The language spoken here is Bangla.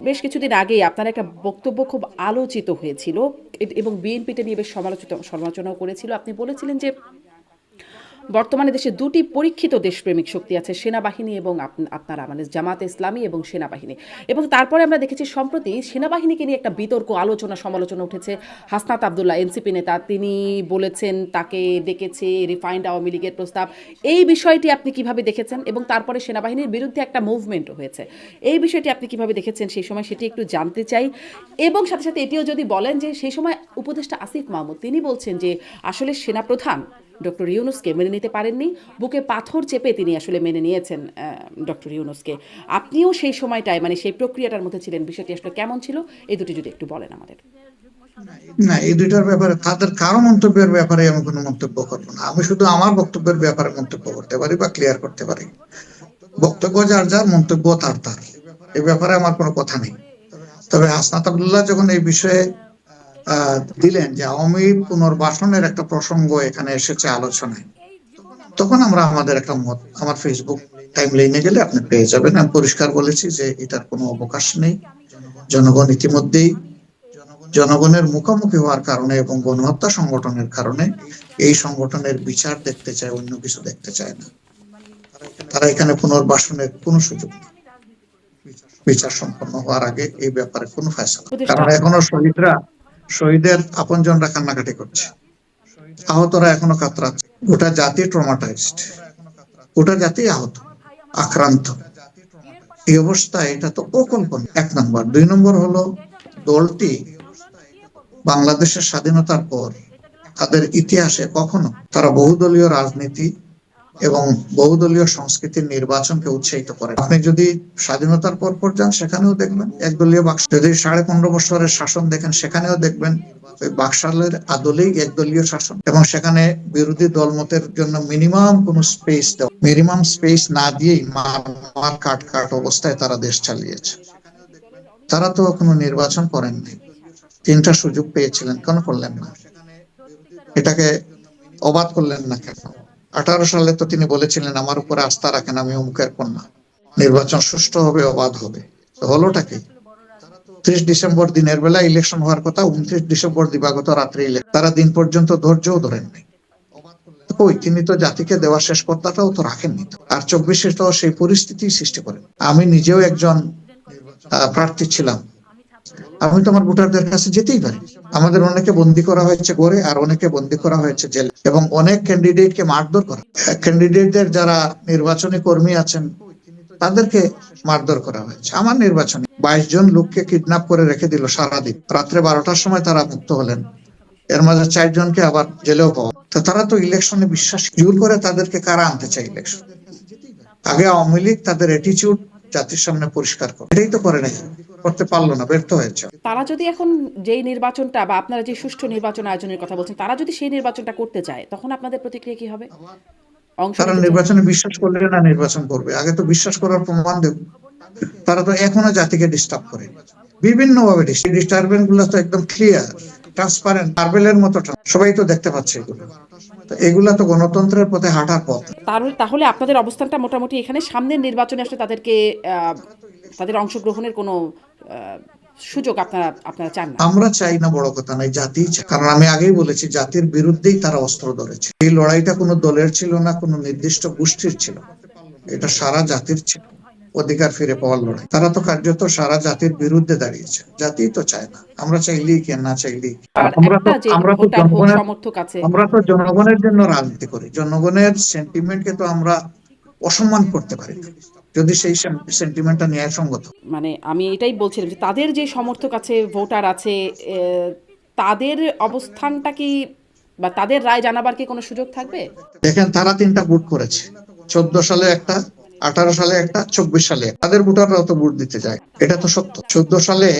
বেশ কিছুদিন আগেই আপনার একটা বক্তব্য খুব আলোচিত হয়েছিল এবং বিএনপিটা নিয়ে বেশ সমালোচিত, সমালোচনাও করেছিল। আপনি বলেছিলেন যে বর্তমানে দেশে দুটি পরীক্ষিত দেশপ্রেমিক শক্তি আছে, সেনাবাহিনী এবং আপ- আপনারা মানে জামাত ইসলামী এবং সেনাবাহিনী। এবং তারপরে আমরা দেখেছি সম্প্রতি সেনাবাহিনীকে নিয়ে একটা বিতর্ক, আলোচনা, সমালোচনা উঠেছে। হাসনাত আবদুল্লাহ, এনসিপি নেতা, তিনি বলেছেন তাকে ডেকেছে রিফাইন্ড আওয়ামী লীগের প্রস্তাব। এই বিষয়টি আপনি কীভাবে দেখেছেন? এবং তারপরে সেনাবাহিনীর বিরুদ্ধে একটা মুভমেন্টও হয়েছে। এই বিষয়টি আপনি কীভাবে দেখেছেন সেই সময় সেটি একটু জানতে চাই। এবং সাথে সাথে এটিও যদি বলেন যে সেই সময় উপদেষ্টা আসিফ মাহমুদ, তিনি বলছেন যে আসলে সেনাপ্রধান ডক্টর ইউনুসকে মেনে নিতে পারেননি। বুকে পাথর চেপে তিনি আসলে মেনে নিয়েছেন ডক্টর ইউনুসকে। আপনিও সেই সময়টায় মানে সেই প্রক্রিয়াটার মধ্যে ছিলেন, বিষয়টি আসলে কেমন ছিল? এই দুটি যদি একটু বলেন আমাদের। না, এই দুইটার ব্যাপারে তাদের কারও মন্তব্যের ব্যাপারে আমি কোনো মন্তব্য করব না। আমি শুধু আমার বক্তব্যের ব্যাপারে মন্তব্য করতে পারি বা ক্লিয়ার করতে পারি। বক্তব্য যার যার, মন্তব্য তার তার। এই ব্যাপারে আমার কোনো কথা নেই। তবে হাসনাত আবদুল্লাহ যখন এই বিষয়ে দিলেন যে আওয়ামী পুনর্বাসনের একটা প্রসঙ্গ এখানে এসেছে আলোচনায়। তখন আমরা আমাদের একটা মত আমার ফেসবুক টাইম লাইনে গেলে আপনি পেয়ে যাবেন। আমি পরিষ্কার বলেছি যে এটার কোনো অবকাশ নেই। জনগণ ইতিমধ্যেই জনগণের মুখোমুখি হওয়ার কারণে এবং গণহত্যা সংগঠনের কারণে এই সংগঠনের বিচার দেখতে চায় অন্য কিছু দেখতে চায় না। তারা এখানে পুনর্বাসনের কোনো সুযোগ নেই। বিচার সম্পন্ন হওয়ার আগে এই ব্যাপারে কোনো ফয়সলা কারণ এখনও শহীদরা শহীদের আপনজনরা কান্নাকাটি করছে। আহতরা এখনও কাতরাচ্ছে। গোটা জাতি ট্রমাটাইজড গোটা জাতি আহত, আক্রান্ত। এই অবস্থায় এটা তো অকল্পন এক নম্বর। দুই নম্বর হলো দলটি বাংলাদেশের স্বাধীনতার পর তাদের ইতিহাসে কখনো তারা বহুদলীয় রাজনীতি এবং বহুদলীয় সংস্কৃতির নির্বাচনকে উৎসাহিত করে। আপনি যদি স্বাধীনতার পর পর যান, সেখানেও দেখবেন একদলীয় বাক্স। যদি সাড়ে পনেরো বছরের শাসন দেখেন, সেখানেও দেখবেন ওই বাকশালের আদলেই একদলীয় শাসন। এবং সেখানে বিরোধী দলমতের জন্য মিনিমাম কোনো স্পেস দেওয়া, মিনিমাম স্পেস না দিয়েই মার মার কাট কাট অবস্থায় তারা দেশ চালিয়েছে। তারা তো কোনো নির্বাচন করেননি। তিনটা সুযোগ পেয়েছিলেন, কেন করলেন না? এটাকে অবাধ করলেন না কেন? আঠারো সালে তো তিনি বলেছিলেন, আমার উপরে আস্থা রাখেন, আমি অমুকের কন্যা। নির্বাচন সুষ্ঠু হবে, অবাধ হবে। হলোটা কি? ত্রিশ ডিসেম্বর দিনের বেলা ইলেকশন হওয়ার কথা, উনত্রিশ ডিসেম্বর দিবাগত রাত্রে তারা দিন পর্যন্ত ধৈর্যও ধরেননি কই, তিনি তো জাতিকে দেওয়া শেষ কর্তাটাও তো রাখেননি আর চব্বিশে তো সেই পরিস্থিতি সৃষ্টি করেন। আমি নিজেও একজন প্রার্থী ছিলাম। আমি তো আমার ভোটারদের কাছে যেতেই পারি। আমাদের অনেকে বন্দী করা হয়েছে গড়ে, আর অনেকে বন্দী করা হয়েছে জেলে। এবং অনেক ক্যান্ডিডেটকে মারধর করা। ক্যান্ডিডেটদের যারা নির্বাচনী কর্মী আছেন, তাদেরকে মারধর করা হয়েছে। আমার নির্বাচনে। বাইশ জন লোককে কিডন্যাপ করে রেখে দিল সারাদিন। রাত্রে বারোটার সময় তারা মুক্ত হলেন। এর মাঝে চারজনকে আবার জেলেও পাওয়া। তো তারা তো ইলেকশনে বিশ্বাস জোর করে তাদেরকে কারা আনতে চায় ইলেকশন? আগে আওয়ামী লীগ তাদের অ্যাটিচিউড জাতির সামনে পরিষ্কার করে। এটাই তো করে নাই। করতে পারল না ব্যর্থ হয়েছে। তারা যদি এখন যেই নির্বাচনটা বা আপনারা যে সুষ্ঠু নির্বাচন আয়োজনের কথা বলছেন তারা যদি সেই নির্বাচনটা করতে চায় তখন আপনাদের প্রতিক্রিয়া কি হবে? তারা নির্বাচনে বিশ্বাস করলে না নির্বাচন করবে। আগে তো বিশ্বাস করার প্রমাণ দেব। তারা তো এখনও জাতিকে ডিস্টার্ব করে। বিভিন্ন ভাবে ডিস্টারবেন্সগুলো তো একদম ক্লিয়ার ট্রান্সপারেন্ট মার্বেলের মতো সবাই তো দেখতে পাচ্ছে এগুলো। তো এগুলা তো গণতন্ত্রের পথে হাঁটার পথ। তাহলে তাহলে আপনাদের অবস্থানটা মোটামুটি এখানে সামনের নির্বাচনে আসলে তাদেরকে তাদের অংশগ্রহণের কোনো সুযোগ আপনারা আপনারা চান না। আমরা চাই না বড় কথা নাই জাতি কারণ আমি আগেই বলেছি জাতির বিরুদ্ধেই তারা অস্ত্র ধরেছে। এই লড়াইটা কোনো দলের ছিল না কোনো নির্দিষ্ট গোষ্ঠীর ছিল। এটা সারা জাতির ছিল অধিকার ফিরে পাওয়ার লড়াই। তারা তো কার্যত সারা জাতির বিরুদ্ধে দাঁড়িয়েছে। জাতি তো চায় না আমরা চাইলেই কে না চাইলেই। আর আমরা তো আমরা তো জনগণের আমরা তো জনগণের জন্য রাজনীতি করি। জনগণের সেন্টিমেন্টকে তো আমরা অসম্মান করতে পারি না। যদি সেই সেন্টিমেন্টটা ন্যায়সঙ্গত। মানে আমি এটাই বলছিলাম যে তাদের যে সমর্থক আছে ভোটার আছে তাদের অবস্থানটা কি বা তাদের রায় জানাবার কি কোনো সুযোগ থাকবে? দেখেন তারা তিনটা ভোট করেছে। চোদ্দ সালে একটা আঠারো সালে একটা চব্বিশ সালে তাদের ভোটাররাও তো ভোট দিতে যায়। এটা তো সত্য। চোদ্দ সালে